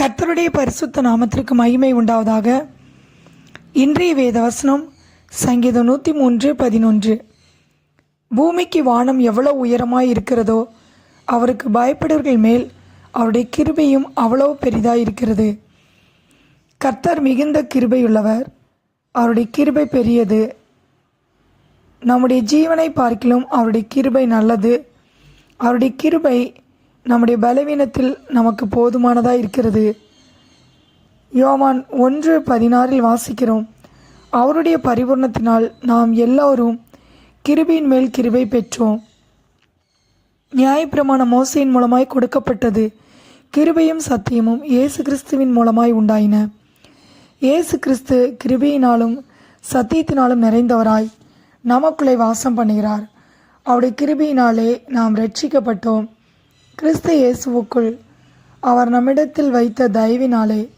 கர்த்தருடைய பரிசுத்த நாமத்திற்கு மகிமை உண்டாவதாக. இன்றைய வேத வசனம் சங்கீதம் நூற்றி மூன்று பதினொன்று. பூமிக்கு வானம் எவ்வளோ உயரமாய் இருக்கிறதோ அவருக்கு பயப்படுவர்கள் மேல் அவருடைய கிருபையும் அவ்வளோ பெரிதாக இருக்கிறது. கர்த்தர் மிகுந்த கிருபையுள்ளவர். அவருடைய கிருபை பெரியது. நம்முடைய ஜீவனை பார்க்கிலும் அவருடைய கிருபை நல்லது. அவருடைய கிருபை நம்முடைய பலவீனத்தில் நமக்கு போதுமானதாக இருக்கிறது. யோவான் ஒன்று பதினாறில் வாசிக்கிறோம். அவருடைய பரிபூர்ணத்தினால் நாம் எல்லோரும் கிருபியின் மேல் கிருபை பெற்றோம். நியாயப்பிரமாண மோசையின் மூலமாய் கொடுக்கப்பட்டது கிருபையும் சத்தியமும் இயேசு கிறிஸ்துவின் மூலமாய் உண்டாயின. இயேசு கிறிஸ்து கிருபையினாலும் சத்தியத்தினாலும் நிறைந்தவராய் நமக்குள்ளே வாசம் பண்ணுகிறார். அவருடைய கிருபியினாலே நாம் ரட்சிக்கப்பட்டோம் கிறிஸ்து இயேசுவுக்குள் அவர் நம்மிடத்தில் வைத்த தயவினாலே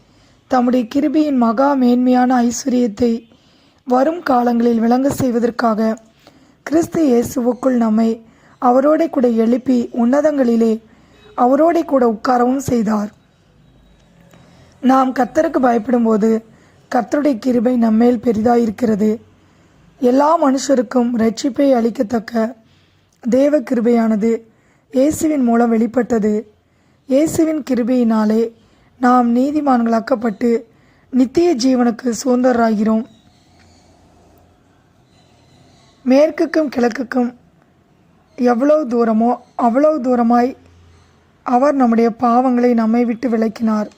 தம்முடைய கிருபியின் மகா மேன்மையான ஐஸ்வர்யத்தை வரும் காலங்களில் விளங்க செய்வதற்காக கிறிஸ்து இயேசுவுக்குள் நம்மை அவரோட கூட எழுப்பி உன்னதங்களிலே அவரோட கூட உட்காரவும் செய்தார். நாம் கர்த்தருக்கு பயப்படும்போது கர்த்தருடைய கிருபை நம்மேல் பெரிதாயிருக்கிறது. எல்லா மனுஷருக்கும் ரட்சிப்பை அளிக்கத்தக்க தேவ கிருபையானது இயேசுவின் மூலம் வெளிப்பட்டது. இயேசுவின் கிருபையினாலே நாம் நீதிமான்களாக்கப்பட்டு நித்திய ஜீவனுக்கு சுதந்திரராகிறோம் மேற்குக்கும் கிழக்குக்கும் எவ்வளவு தூரமோ அவ்வளவு தூரமாய் அவர் நம்முடைய பாவங்களை நம்மை விட்டு விளக்கினார்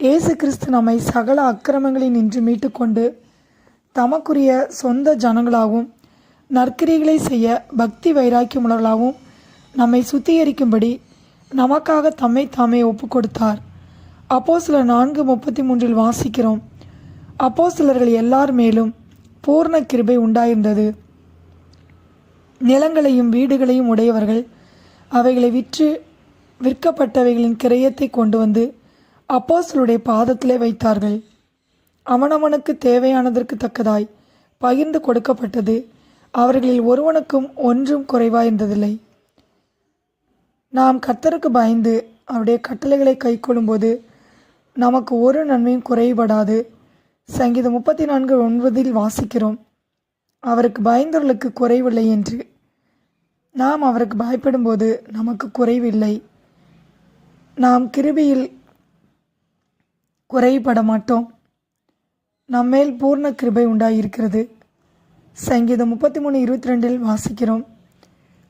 இயேசு கிறிஸ்து நம்மை சகல அக்கிரமங்களில் நின்று மீட்டுக்கொண்டு தமக்குரிய சொந்த ஜனங்களாகவும் நற்கிரிகளை செய்ய பக்தி வைராக்கியமுள்ளவர்களாகவும் நம்மை சுத்திகரிக்கும்படி நமக்காக தம்மை தாமே ஒப்பு கொடுத்தார் அப்போ சில நான்கு முப்பத்தி மூன்றில் வாசிக்கிறோம். அப்போ சிலர்கள் எல்லார் மேலும் பூர்ண கிருபை உண்டாயிருந்தது. நிலங்களையும் வீடுகளையும் உடையவர்கள் அவைகளை விற்று விற்கப்பட்டவைகளின் கிரயத்தை கொண்டு வந்து அப்போஸ்தலருடைய பாதத்திலே வைத்தார்கள். அவனவனுக்கு தேவையானதற்கு தக்கதாய் பகிர்ந்து கொடுக்கப்பட்டது. அவர்களில் ஒருவனுக்கும் ஒன்றும் குறைவாயிருந்ததில்லை. நாம் கர்த்தருக்கு பயந்து அவருடைய கட்டளைகளை கைக்கொள்ளும்போது நமக்கு ஒரு நன்மையும் குறைபடாது. சங்கீதம் முப்பத்தி நான்கு ஒன்பதில் வாசிக்கிறோம். அவருக்கு பயந்தவர்களுக்கு குறைவில்லை என்று. நாம் அவருக்கு பயப்படும்போது நமக்கு குறைவில்லை. நாம் கிருபியில் குறைபட மாட்டோம். நம்மேல் பூர்ண கிருபை உண்டாயிருக்கிறது. சங்கீதம் முப்பத்தி மூணு இருபத்தி ரெண்டில் வாசிக்கிறோம்.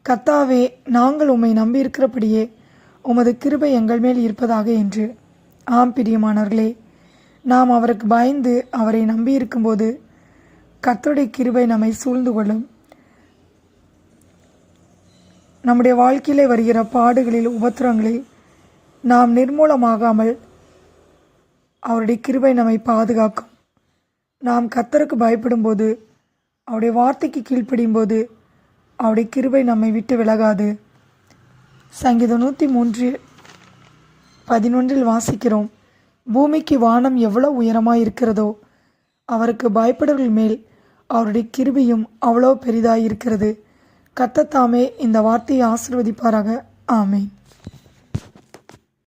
கத்தாவே நாங்கள் உம்மை நம்பியிருக்கிறபடியே உமது கிருபை எங்கள் மேல் இருப்பதாக என்று. ஆம் பிரியமானவர்களே நாம் அவருக்கு பயந்து அவரை நம்பியிருக்கும்போது கத்தருடைய கிருபை நம்மை சூழ்ந்து கொள்ளும். நம்முடைய வாழ்க்கையிலே வருகிற பாடுகளில் உபத்திரங்களில் நாம் நிர்மூலமாகாமல் அவருடைய கிருபை நம்மை பாதுகாக்கும். நாம் கத்தருக்கு பயப்படும்போது அவருடைய வார்த்தைக்கு கீழ்ப்படியும்போது அவருடைய கிருபை நம்மை விட்டு விலகாது. சங்கீதம் நூற்றி மூன்று பதினொன்றில் வாசிக்கிறோம். பூமிக்கு வானம் எவ்வளோ உயரமாக இருக்கிறதோ அவருக்கு பயப்படுவர்கள் மேல் அவருடைய கிருபியும் அவ்வளோ பெரிதாக இருக்கிறது கத்தத்தாமே இந்த வார்த்தையை ஆசிர்வதிப்பாராக. ஆமேன்.